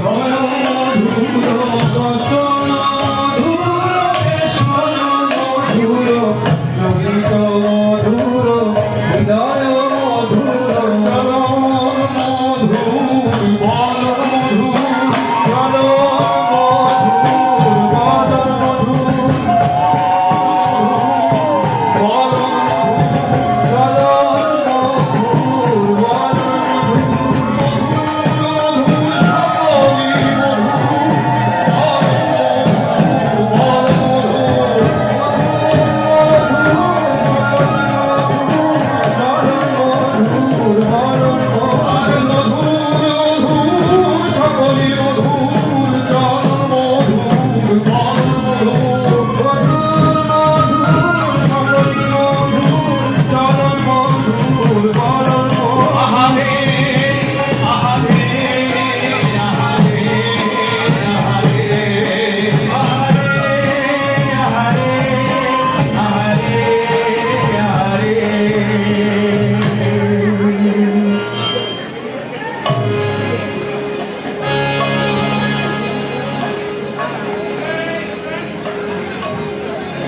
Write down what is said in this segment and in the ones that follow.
Então,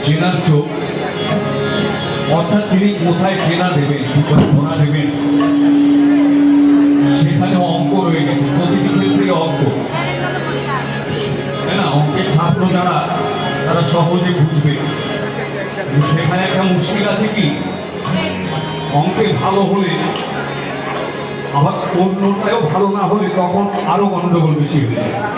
চেনার চোখ। অর্থাৎ তিনি কোথায় চেনা দেবেন কোথায় ধরা দেবেন? সেখানে অঙ্ক রয়ে গেছে, প্রতিটি ক্ষেত্রে অঙ্ক। তাই না? অঙ্কের ছাত্র যারা, তারা সহজে বুঝবে। সেখানে একটা মুশকিল আছে কি? অঙ্কে ভালো হলে, আবার অন্যটাও ভালো না হলে তখন আরও গণ্ডগোল বেশি হয়ে যায়।